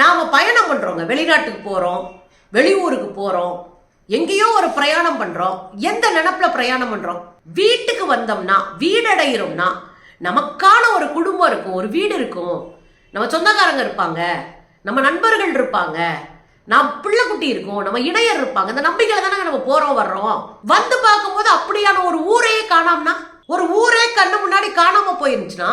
நாம் பயணம் பண்ணுறோங்க வெளிநாட்டுக்கு போகிறோம் வெளியூருக்கு போகிறோம் எங்கேயோ ஒரு பிரயாணம் பண்ணுறோம் எந்த நினப்பில் பிரயாணம் பண்ணுறோம் வீட்டுக்கு வந்தோம்னா வீடடைகிறோம்னா நமக்கான ஒரு குடும்பம் இருக்கும் ஒரு வீடு இருக்கும். நம்ம சொந்தக்காரங்க இருப்பாங்க நம்ம நண்பர்கள் இருப்பாங்க நாம் பிள்ளைக்குட்டி இருக்கும் நம்ம இணையர் இருப்பாங்க. இந்த நம்பிக்கையில தானே நம்ம போகிறோம் வர்றோம். வந்து பார்க்கும்போது அப்படியான ஒரு ஊரையே காணாமனா? ஒரு ஊரே கண்ணு முன்னாடி காணாமல் போயிருந்துச்சுன்னா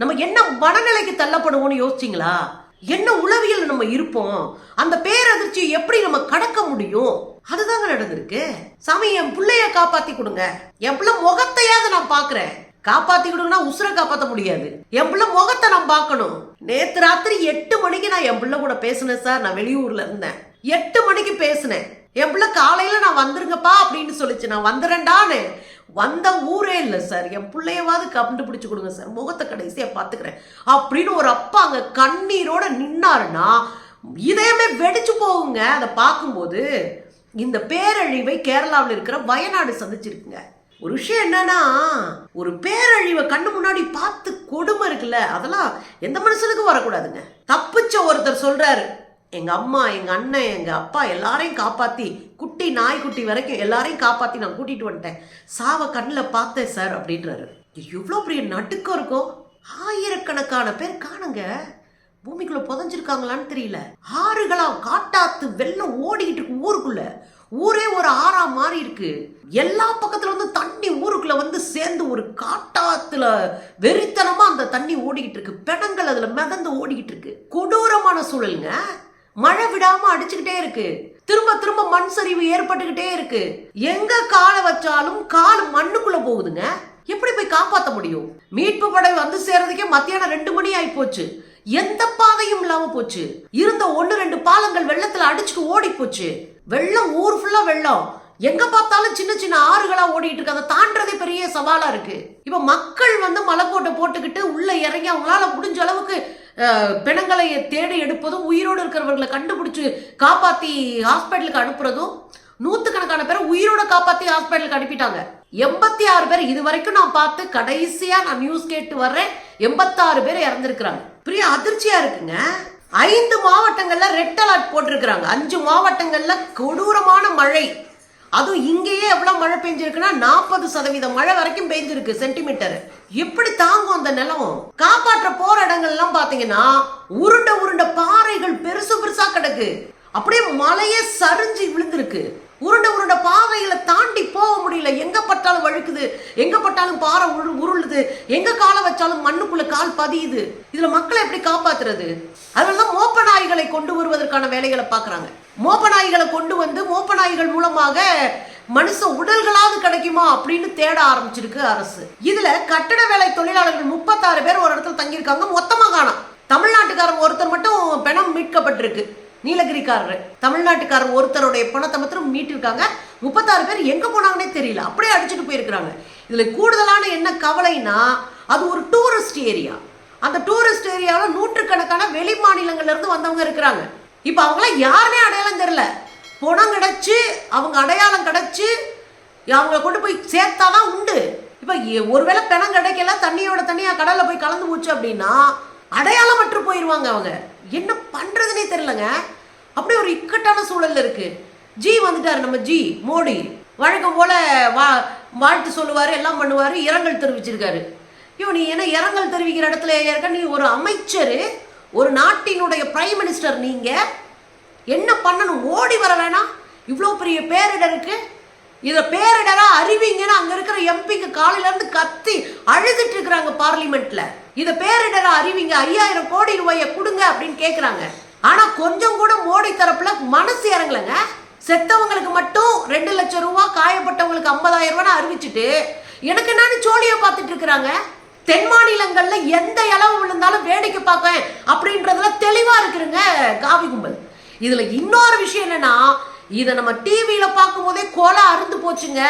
நம்ம என்ன மனநிலைக்கு தள்ளப்படுவோம்னு யோசிச்சிங்களா? என்ன உளவியல் நம்ம இருப்போம்? அந்த பேரதிர்ச்சி எப்படி நம்ம கடக்க முடியும்? அதுதாங்க நடந்திருக்கு. சாமி என் பிள்ளைய காப்பாத்தி கொடுங்க. என் பிள்ளை முகத்தையாவது நான் பாக்குறேன். காப்பாத்தி கொடுங்கன்னா உசுரை காப்பாத்த முடியாது. என் பிள்ளை முகத்தை நான் பார்க்கணும். நேத்து ராத்திரி எட்டு மணிக்கு நான் என் பிள்ளை கூட பேசினேன் சார். நான் வெளியூர்ல இருந்தேன். எட்டு மணிக்கு பேசினேன். என் பிள்ளை காலையில நான் வந்துருங்கப்பா அப்படின்னு சொல்லிச்சு. நான் வந்துடுறேன்டான்னு வந்த ஊரே இல்லை சார் என் பிள்ளையவாது கண்டுபிடிச்சு கொடுங்க சார் முகத்தை கடைசியாக பார்த்துக்கிறேன் அப்படின்னு ஒரு அப்பா அங்கே கண்ணீரோட நின்னாருன்னா இதயமே வெடிச்சு போகுங்க. அதை பார்க்கும்போது இந்த பேரழிவை கேரளாவில் இருக்கிற வயநாடு சந்திச்சிருக்குங்க. ஒரு விஷயம் என்னன்னா ஒரு பேரழிவை கண்ணு முன்னாடி பார்த்து கொடுமை இருக்குல்ல அதெல்லாம் எந்த மனுஷனுக்கும் வரக்கூடாதுங்க. தப்பிச்ச ஒருத்தர் சொல்றாரு எங்கள் அம்மா எங்கள் அண்ணன் எங்கள் அப்பா எல்லாரையும் காப்பாற்றி குட்டி நாய்க்குட்டி வரைக்கும் எல்லாரையும் காப்பாற்றி நான் கூட்டிகிட்டு வந்துட்டேன். சாவை கண்ணில் பார்த்தேன் சார் அப்படின்றாரு. எவ்வளோ பெரிய நடுக்கம் இருக்கும். ஆயிரக்கணக்கான பேர் காணுங்க. பூமிக்குள்ள புதைஞ்சிருக்காங்களான்னு தெரியல. ஆறுகளா காட்டாத்து வெள்ளம் ஓடிக்கிட்டு இருக்கு ஊருக்குள்ள. ஊரே ஒரு ஆறா மாறி இருக்கு. எல்லா பக்கத்துல வந்து தண்ணி ஊருக்குள்ள வந்து சேர்ந்து ஒரு காட்டாத்துல வெறித்தனமா அந்த தண்ணி ஓடிக்கிட்டு இருக்கு. பெணங்கள் அதுல மிதந்து ஓடிக்கிட்டு இருக்கு. கொடூரமான சூழலுங்க. மழை விடாம அடிச்சுக்கிட்டே இருக்கு. திரும்ப திரும்ப மண் சரிவு ஏற்பட்டுக்கிட்டே இருக்கு. எங்க காலை வச்சாலும் கால் மண்ணுக்குள்ள போகுதுங்க. எப்படி போய் காப்பாத்த முடியும்? மீட்பு படை வந்து சேர்றதுக்கே மத்தியானம் ரெண்டு மணி ஆகி போச்சு. எந்த பாதையும் இல்லாம போச்சு. இருந்த ஒன்னு ரெண்டு பாலங்கள் வெள்ளத்துல அடிச்சுட்டு ஓடி போச்சு. வெள்ளம் ஊர் ஃபுல்லா வெள்ளம். எங்க பார்த்தாலும் சின்ன சின்ன ஆறுகளா ஓடிட்டு இருக்கு. அதை தாண்டதே பெரிய சவாலா இருக்கு. இப்ப மக்கள் வந்து மலைக்கோட்டை போட்டுக்கிட்டு உள்ள இறங்கி அவங்களால முடிஞ்ச அளவுக்கு அஹ், பிணங்களை தேடி எடுப்பதும் உயிரோடு இருக்கிறவர்களை கண்டுபிடிச்சு காப்பாத்தி ஹாஸ்பிட்டலுக்கு அனுப்புறதும் நூத்துக்கணக்கான பேரை உயிரோட காப்பாத்தி ஹாஸ்பிட்டலுக்கு அனுப்பிட்டாங்க. எண்பத்தி ஆறு பேர் இது வரைக்கும் நான் பார்த்து கடைசியா நான் நியூஸ் கேட்டு வர்றேன். எண்பத்தாறு பேர் இறந்துருக்கிறாங்க. பெரிய அதிர்ச்சியா இருக்குங்க. ஐந்து மாவட்டங்கள்ல ரெட் அலர்ட் போட்டிருக்கிறாங்க. அஞ்சு மாவட்டங்கள்ல கொடூரமான மழை. அதுவும் இங்கேயே எவ்வளோ மழை பெஞ்சிருக்குன்னா நாற்பது சதவீதம் மழை வரைக்கும் பெஞ்சிருக்கு சென்டிமீட்டர். எப்படி தாங்கும் அந்த நிலம். காப்பாற்ற போற இடங்கள்லாம் பாத்தீங்கன்னா உருண்ட உருண்ட பாறைகள் பெருசு பெருசா கிடக்கு. அப்படியே மலையே சரிஞ்சு விழுந்திருக்கு. உருண்ட உருண்ட பாறைகளை தாண்டி போக முடியல. எங்க பட்டாலும் எங்க பட்டாலும் பாறை உரு உருளுது. எங்க காலை வச்சாலும் மண்ணுக்குள்ள கால் பதியுது. இதுல மக்களை எப்படி காப்பாத்துறது? அதனாலதான் மோப்ப நாய்களை கொண்டு வருவதற்கான வேலைகளை பாக்குறாங்க மோப்ப நாய்களை கொண்டு வந்து மோப்ப நாய்கள் மூலமாக மனுஷ உடல்களாவது கிடைக்குமா அப்படின்னு தேட ஆரம்பிச்சிருக்கு அரசு. இதுல கட்டட வேலை தொழிலாளர்கள் முப்பத்தாறு பேர் ஒரு இடத்துல தங்கியிருக்காங்க மொத்தமா காணோம். தமிழ்நாட்டுக்காரர் ஒருத்தர் மட்டும் பிணம் மீட்கப்பட்டிருக்கு. நீலகிரிக்காரர். தமிழ்நாட்டுக்காரர் ஒருத்தருடைய பணத்தை மாத்திரம் மீட்டிருக்காங்க. முப்பத்தாறு பேர் எங்க போனாங்கன்னே தெரியல. அப்படியே அடிச்சுட்டு போயிருக்கிறாங்க. இதுல கூடுதலான என்ன கவலைனா அது ஒரு டூரிஸ்ட் ஏரியா அந்த டூரிஸ்ட் ஏரியாவில் நூற்றுக்கணக்கான வெளி மாநிலங்கள்ல இருந்து வந்தவங்க இருக்கிறாங்க. இப்போ அவங்களாம் யாருமே அடையாளம் தெரியல. பணம் கிடச்சி அவங்க அடையாளம் கிடச்சி அவங்கள கொண்டு போய் சேர்த்தாதான் உண்டு. இப்போ ஒருவேளை பிணம் கிடைக்கல தண்ணியோட தண்ணியாக கடலில் போய் கலந்து போச்சு அப்படின்னா அடையாளம் மற்று போயிடுவாங்க அவங்க. என்ன பண்றதுனே தெரியலங்க. அப்படியே ஒரு இக்கட்டான சூழல்ல இருக்கு. ஜி வந்துட்டாரு நம்ம ஜி மோடி. வழக்கம் போல வா வாழ்த்து சொல்லுவாரு எல்லாம் பண்ணுவாரு இரங்கல் தெரிவிச்சிருக்காரு. ஐயோ நீ என்ன இரங்கல் தெரிவிக்கிற இடத்துல இருக்க? நீ ஒரு அமைச்சர் ஒரு நாட்டினுடைய பிரைம் மினிஸ்டர் நீங்க. என்ன பண்ணணும்? ஓடி வர வேணாம். இவ்வளோ பெரிய பேரிடருக்கு. இதை பேரிடராக அறிவிங்கன்னு அங்கே இருக்கிற எம்பிக்கு காலையிலேருந்து கத்தி அழுதுட்டு இருக்கிறாங்க பார்லிமெண்ட்டில் இதை பேரிடரா அறிவிங்க ஐயாயிரம் கோடி ரூபாயை கொடுங்க அப்படின்னு கேட்குறாங்க ஆனால் கொஞ்சம் கூட மோடி தரப்புல மனசு இறங்கலைங்க. செத்தவங்களுக்கு மட்டும் ரெண்டு லட்சம் ரூபா காயப்பட்டவங்களுக்கு ஐம்பதாயிரம் ரூபான்னு அறிவிச்சுட்டு எனக்கு என்னன்னு சோழியை பார்த்துட்டு இருக்கிறாங்க. தென் மாநிலங்கள்ல எந்த இளவு விழுந்தாலும் வேடிக்கை பார்ப்பேன் அப்படின்றதுல தெளிவா இருக்குதுங்க காவி கும்பல். இதுல இன்னொரு விஷயம் என்னன்னா இதை நம்ம டிவியில பார்க்கும் போதே கோலா அருந்து போச்சுங்க.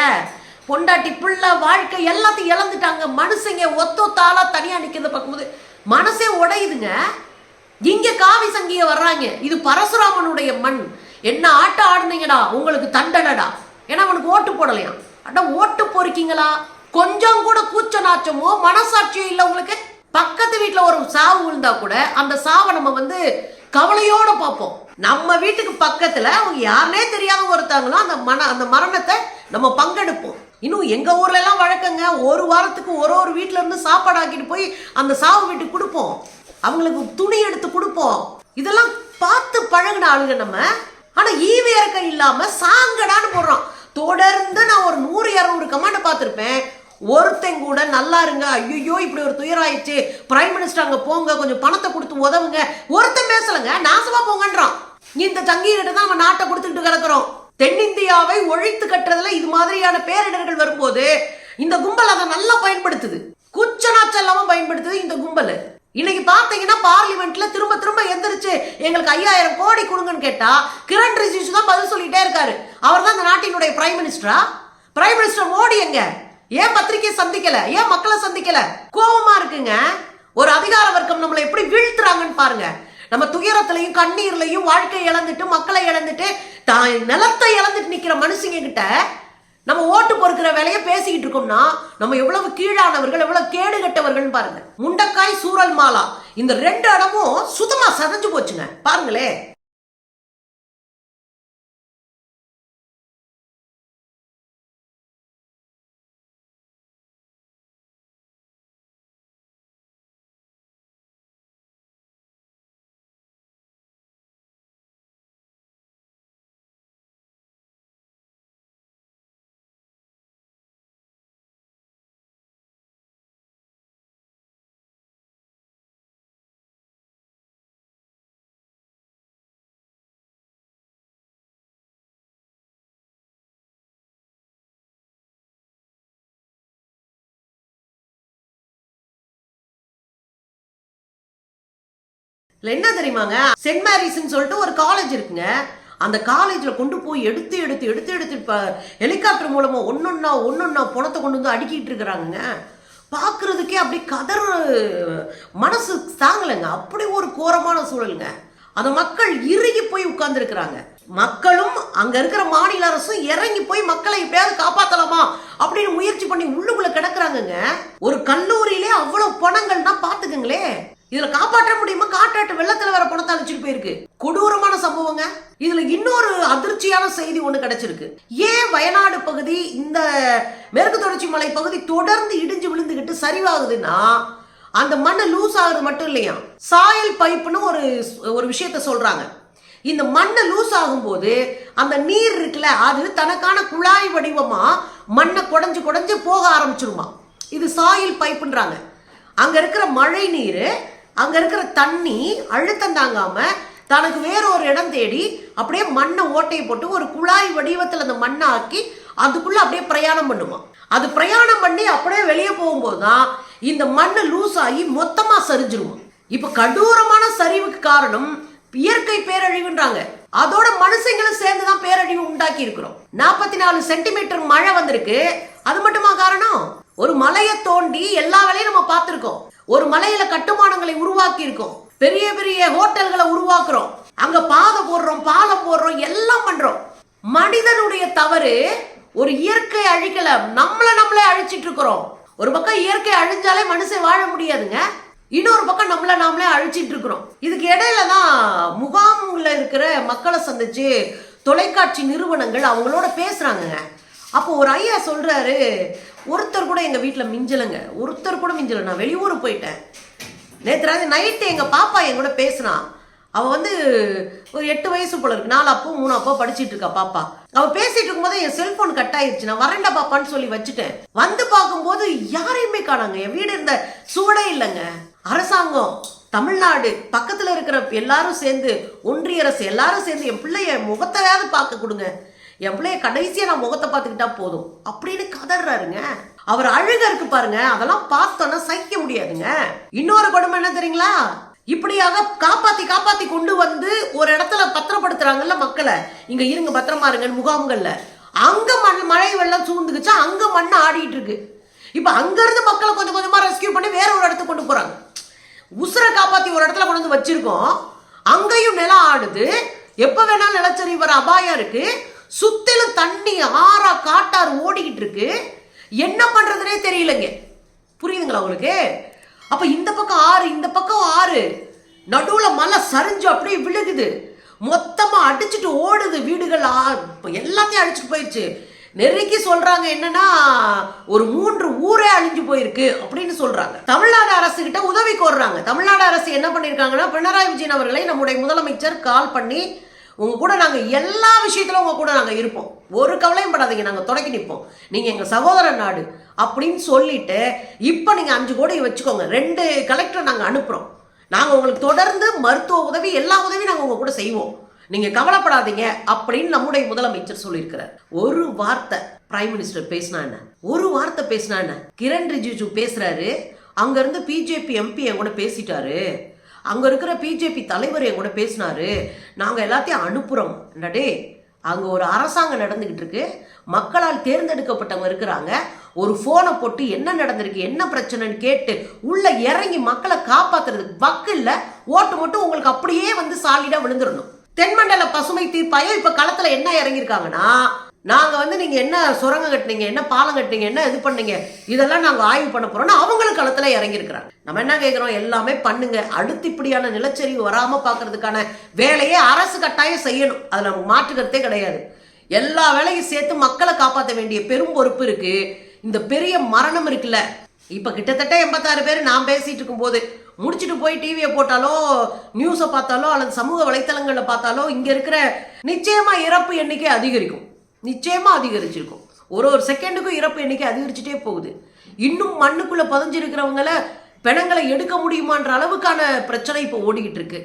பொண்டாட்டி பிள்ளை வாழ்க்கை எல்லாத்தையும் இழந்துட்டாங்க. மனுஷங்க ஒத்தொத்தாளா தனியா நிக்கிறத பார்க்கும்போது மனசே உடையுதுங்க. இங்க காவி சங்கிய வர்றாங்க. இது பரசுராமனுடைய மண். என்ன ஆட்டம் ஆடுனீங்கடா. உங்களுக்கு தண்டனடா. ஏன்னா அவனுக்கு ஓட்டு போடலையாம் அட ஓட்டு போறீங்களா கொஞ்சம் கூட கூச்ச நாச்சமோ மனசாட்சியோ இல்லை உங்களுக்கு? பக்கத்து வீட்டில் ஒரு சாவு விழுந்தா கூட அந்த சாவை நம்ம வந்து கவலையோட பார்ப்போம். நம்ம வீட்டுக்கு பக்கத்தில் அவங்க யாருனே தெரியாத ஒருத்தவங்களும் அந்த மன அந்த மரணத்தை நம்ம பங்கெடுப்போம். இன்னும் எங்கள் ஊர்லலாம் வழக்கங்க ஒரு வாரத்துக்கு ஒரு ஒரு வீட்டிலேருந்து இருந்து சாப்பாடு ஆக்கிட்டு போய் அந்த சாவு வீட்டுக்கு கொடுப்போம். அவங்களுக்கு துணி எடுத்து கொடுப்போம். இதெல்லாம் பார்த்து பழகுன ஆளுங்க நம்ம. ஆனால் ஈவு இறக்கம் சாங்கடான்னு போடுறோம் தொடர்ந்து நான் ஒரு நூறு இரநூறு கமாண்டை பார்த்துருப்பேன். ஒருத்தன் கூட நல்லா இருங்க ஐயோ இப்படி ஒரு துயராயிடுச்சு. பிரைம் மினிஸ்டர் அங்கே போங்க கொஞ்சம் பணத்தை கொடுத்து உதவுங்க. ஒருத்தன் பேசலைங்க நாசமாக போங்கன்றான். இந்த சங்கிகிட்ட தான் நம்ம நாட்டை கொடுத்துட்டு கிடக்குறோம். தென்னிந்தியாவை ஒழித்து கட்டுறதுல இது மாதிரியான பேரிடர்கள் வரும்போது இந்த கும்பல் அதை நல்லா பயன்படுத்துது. குச்ச நாச்சம் இல்லாம பயன்படுத்துது இந்த கும்பல். இன்னைக்கு பாத்தீங்கன்னா பார்லிமெண்ட்ல திரும்ப திரும்ப எந்திரிச்சு எங்களுக்கு ஐயாயிரம் கோடி கொடுங்கன்னு கேட்டா கிரண் ரிஜிஜு தான் பதில் சொல்லிட்டே இருக்காரு. அவர் தான் இந்த நாட்டினுடைய பிரைம் மினிஸ்டரா பிரைம் மினிஸ்டர் மோடி எங்க? ஏன் பத்திரிகையை சந்திக்கல? ஏன் மக்களை சந்திக்கல? கோபமா இருக்குங்க. ஒரு அதிகார வர்க்கம் நம்மளை எப்படி வீழ்த்துறாங்கன்னு பாருங்க. நம்ம துயரத்திலையும் கண்ணீர்லையும் வாழ்க்கையை இழந்துட்டு மக்களை இழந்துட்டு தான் நிலத்தை இழந்துட்டு நிற்கிற மனுஷங்க கிட்ட நம்ம ஓட்டு பொறுக்கிற வேலையை பேசிக்கிட்டு இருக்கோம்னா நம்ம எவ்வளவு கீழானவர்கள் எவ்வளவு கேடு கட்டவர்கள் பாருங்க. முண்டக்காய் சூரல் மாலா. இந்த ரெண்டு இடமும் சுத்தமா சதஞ்சு போச்சுங்க. பாருங்களே இல்ல என்ன தெரியுமாங்க? சென்ட் மேரிஸ்ன்னு சொல்லிட்டு ஒரு காலேஜ் இருக்குங்க. அந்த காலேஜில் கொண்டு போய் எடுத்து எடுத்து எடுத்து எடுத்து இப்போ ஹெலிகாப்டர் மூலமாக ஒன்றொன்னா ஒன்றொன்னா பணத்தை கொண்டு வந்து அடுக்கிட்டு இருக்கிறாங்க பார்க்குறதுக்கே அப்படி கதறு மனசு தாங்கலைங்க. அப்படி ஒரு கோரமான சூழலுங்க. அந்த மக்கள் இறுகி போய் உட்கார்ந்துருக்கிறாங்க. மக்களும் அங்க இருக்கிற மாநில அரசும் இறங்கி போய் மக்களை எப்படியாவது காப்பாத்தலாமா அப்படின்னு முயற்சி பண்ணி உள்ளுக்குள்ள கிடக்குறாங்கங்க. ஒரு கல்லூரியிலே அவ்வளவு பணங்கள்னா பாத்துக்கங்களே. இதுல காப்பாற்ற முடியுமா? காட்டாட்டு வெள்ளத்துல வர பணத்தை அழிச்சிட்டு போயிருக்கு. கொடூரமான சம்பவங்க. இதுல இன்னொரு அதிர்ச்சியான செய்தி ஒண்ணு கிடைச்சிருக்கு. ஏன் வயநாடு பகுதி இந்த மேற்கு தொடர்ச்சி மலை பகுதி தொடர்ந்து இடிஞ்சு விழுந்துகிட்டு சரிவாகுதுன்னா அந்த மண்ணு லூஸ் ஆகுறது மட்டும் இல்லையா? சாயல் பைப்புன்னு ஒரு ஒரு விஷயத்த சொல்றாங்க. இந்த மண்ணை லூஸ் ஆகும்போது அந்த நீர் இருக்குல்ல அது தனக்கான குழாய் வடிவமா மண்ணை குடஞ்சு குடஞ்சு போக ஆரம்பிச்சிருமா? இது சாயில் பைப்புன்றாங்க. அங்க இருக்கிற மழை நீர் அங்க இருக்கிற தண்ணி அழுத்தம் தாங்காம தனக்கு வேற ஒரு இடம் தேடி அப்படியே மண்ணை ஓட்டையை போட்டு ஒரு குழாய் வடிவத்தில் அந்த மண்ணை ஆக்கி அதுக்குள்ள அப்படியே பிரயாணம் பண்ணுமா அது பிரயாணம் பண்ணி அப்படியே வெளியே போகும்போது தான் இந்த மண்ணு லூஸ் ஆகி மொத்தமா சரிஞ்சிருமா. இப்ப கடூரமான சரிவுக்கு காரணம் இயற்கை பேரழிவுன்றாங்க. அதோட மனுஷங்களும் சேர்ந்து தான் பேரழிவு உண்டாக்கி இருக்கிறோம். நாற்பத்தி நாலு சென்டிமீட்டர் மழை வந்திருக்கு. அது மட்டுமா காரணம்? ஒரு மலையை தோண்டி எல்லா வேலையும் நம்ம பார்த்துருக்கோம். ஒரு மலையில கட்டுமானங்களை உருவாக்கி இருக்கோம் பெரிய பெரிய ஹோட்டல்களை உருவாக்குறோம். அங்க பாதை போடுறோம் பாலம் போடுறோம் எல்லாம் பண்றோம். மனிதனுடைய தவறு ஒரு இயற்கை அழிக்கல. நம்மளை நம்மளே அழிச்சிட்டு இருக்கிறோம். ஒரு பக்கம் இயற்கை அழிஞ்சாலே மனுஷன் வாழ முடியாதுங்க. இன்னொரு பக்கம் நம்மள நாமளே அழிச்சிட்டு இருக்கிறோம். இதுக்கு இடையில தான் முகாம்ல இருக்கிற மக்களை சந்திச்சு தொலைக்காட்சி நிறுவனங்கள் அவங்களோட பேசுறாங்க அப்போ ஒரு ஐயா சொல்றாரு ஒருத்தர் கூட எங்க வீட்டில் மிஞ்சலைங்க. ஒருத்தர் கூட மிஞ்சலை. நான் வெளியூர் போயிட்டேன். நேற்று நைட்டு எங்க பாப்பா என் கூட பேசினா. அவ வந்து ஒரு எட்டு வயசு போல இருக்கு. நாலு அப்போ மூணு அப்போ படிச்சுட்டு இருக்கா பாப்பா. அவ பேசிட்டு இருக்கும்போது என் செல்போன் கட் ஆயிடுச்சு நான் வரண்ட பாப்பான்னு சொல்லி வச்சுட்டேன். வந்து பார்க்கும்போது யாரையுமே காணாங்க. என் வீடு இருந்த சுவடே இல்லைங்க. அரசாங்கம் தமிழ்நாடு பக்கத்துல இருக்கிற எல்லாரும் சேர்ந்து ஒன்றிய அரசு எல்லாரும் சேர்ந்து என் பிள்ளைய முகத்தையாவது பார்க்க கொடுங்க. என் பிள்ளைய நான் முகத்தை பார்த்துக்கிட்டா போதும். அப்படின்னு கதறாருங்க. அவர் அழுக இருக்கு பாருங்க. அதெல்லாம் பார்த்தோன்னா சகிக்க முடியாதுங்க. இன்னொரு குடும்பம் என்ன தெரியுங்களா? இப்படியாக காப்பாத்தி காப்பாத்தி கொண்டு வந்து ஒரு இடத்துல பத்திரப்படுத்துறாங்கல்ல மக்களை. இங்க இருங்க பத்திரமா இருங்கன்னு முகாம்கள்ல. அங்க மண் மழை வெள்ளம் சூழ்ந்துக்குச்சா? அங்க மண் ஆடிட்டு இருக்கு. இப்ப அங்க இருந்து மக்களை கொஞ்சம் கொஞ்சமா ரெஸ்கியூ பண்ணி வேற ஒரு இடத்துக்கு கொண்டு போறாங்க. உசுரை காப்பாத்தி ஒரு இடத்துல கொண்டு வந்து வச்சிருக்கோம். அங்கேயும் நிலம் ஆடுது. எப்ப வேணாலும் நிலச்சரிவு வர அபாயம் இருக்கு. சுத்திலும் தண்ணி ஆறா காட்டாறு ஓடிக்கிட்டு இருக்கு என்ன பண்றதுனே தெரியலங்க. புரியுதுங்களா உங்களுக்கு? அப்ப இந்த பக்கம் ஆறு இந்த பக்கம் ஆறு. நடுவுல மலை சரிஞ்சு அப்படியே விழுகுது. மொத்தமா அடிச்சுட்டு ஓடுது வீடுகள். ஆ- எல்லாத்தையும் அடிச்சுட்டு போயிடுச்சு நெருக்கி சொல்றாங்க என்னன்னா ஒரு மூன்று ஊரே அழிஞ்சு போயிருக்கு அப்படின்னு சொல்றாங்க. தமிழ்நாடு அரசு கிட்ட உதவி கோர்றாங்க. தமிழ்நாடு அரசு என்ன பண்ணிருக்காங்கன்னா பினராயி விஜயன் அவர்களை நம்முடைய முதலமைச்சர் கால் பண்ணி உங்கள் கூட நாங்கள் எல்லா விஷயத்திலும் உங்கள் கூட நாங்கள் இருப்போம். ஒரு கவலையும் படாதீங்க நாங்கள் தொடக்கி நிற்போம் நீங்கள் எங்கள் சகோதர நாடு அப்படின்னு சொல்லிட்டு இப்போ நீங்கள் அஞ்சு கோடி வச்சுக்கோங்க. ரெண்டு கலெக்டர் நாங்கள் அனுப்புகிறோம் நாங்கள் உங்களுக்கு தொடர்ந்து மருத்துவ உதவி எல்லா உதவியும் நாங்கள் உங்கள் கூட செய்வோம். நீங்கள் கவலைப்படாதீங்க அப்படின்னு நம்முடைய முதலமைச்சர் சொல்லியிருக்கிறார். ஒரு வார்த்தை பிரைம் மினிஸ்டர் பேசினா என்ன? ஒரு வார்த்தை பேசினா என்ன? கிரண் ரிஜிஜு பேசுறாரு. அங்கேருந்து பிஜேபி எம்பி என் கூட பேசிட்டாரு. அங்க இருக்கிற பிஜேபி தலைவர் என் கூட பேசினாரு. நாங்க எல்லாத்தையும் அனுப்புறோம். டே அங்க ஒரு அரசாங்கம் நடந்துகிட்டு இருக்கு. மக்களால் தேர்ந்தெடுக்கப்பட்டவங்க இருக்கிறாங்க. ஒரு போனை போட்டு என்ன நடந்திருக்கு என்ன பிரச்சனைன்னு கேட்டு உள்ள இறங்கி மக்களை காப்பாத்துறதுக்கு பக்கு இல்ல. ஓட்டு மட்டும் உங்களுக்கு அப்படியே வந்து சாலிடா விழுந்துடணும் தென்மண்டல பசுமை தீர்ப்பாயம் இப்ப களத்துல என்ன இறங்கியிருக்காங்கன்னா நாங்கள் வந்து நீங்கள் என்ன சுரங்கம் கட்டினீங்க என்ன பாலம் கட்டினீங்க என்ன இது பண்ணீங்க இதெல்லாம் நாங்கள் ஆய்வு பண்ண போகிறோம்னா அவங்களும் களத்தில் இறங்கியிருக்கிறாங்க. நம்ம என்ன கேட்குறோம் எல்லாமே பண்ணுங்க. அடுத்து இப்படியான நிலச்சரிவு வராமல் பார்க்கறதுக்கான வேலையை அரசு கட்டாயம் செய்யணும். அதில் நமக்கு மாற்றுக்கிறதே கிடையாது. எல்லா வேலையும் சேர்த்து மக்களை காப்பாற்ற வேண்டிய பெரும் பொறுப்பு இருக்குது இந்த பெரிய மரணம் இருக்குல்ல. இப்போ கிட்டத்தட்ட எண்பத்தாறு பேர் நான் பேசிகிட்டு இருக்கும்போது முடிச்சுட்டு போய் டிவியை போட்டாலோ நியூஸை பார்த்தாலோ அல்லது சமூக வலைத்தளங்களில் பார்த்தாலோ இங்கே இருக்கிற நிச்சயமாக இறப்பு எண்ணிக்கை அதிகரிக்கும். நிச்சயமாக அதிகரிச்சிருக்கும். ஒரு ஒரு செகண்டுக்கும் இறப்பு எண்ணிக்கை அதிகரிச்சுட்டே போகுது. இன்னும் மண்ணுக்குள்ளே புதஞ்சிருக்கிறவங்கள பிணங்களை எடுக்க முடியுமான்ற அளவுக்கான பிரச்சனை இப்போ ஓடிக்கிட்டு இருக்கு.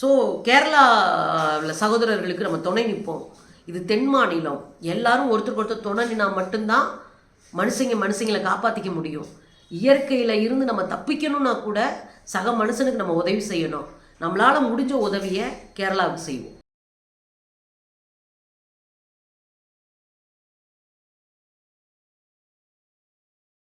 ஸோ கேரளாவில் சகோதரர்களுக்கு நம்ம துணை நிற்போம். இது தென் மாநிலம். எல்லாரும் ஒருத்தருக்கு ஒருத்தர் துணை நின்னா மட்டும்தான் மனுஷங்க மனுஷங்களை காப்பாற்றிக்க முடியும். இயற்கையில் இருந்து நம்ம தப்பிக்கணும்னா கூட சக மனுஷனுக்கு நம்ம உதவி செய்யணும். நம்மளால் முடிஞ்ச உதவியை கேரளாவுக்கு செய்வோம்.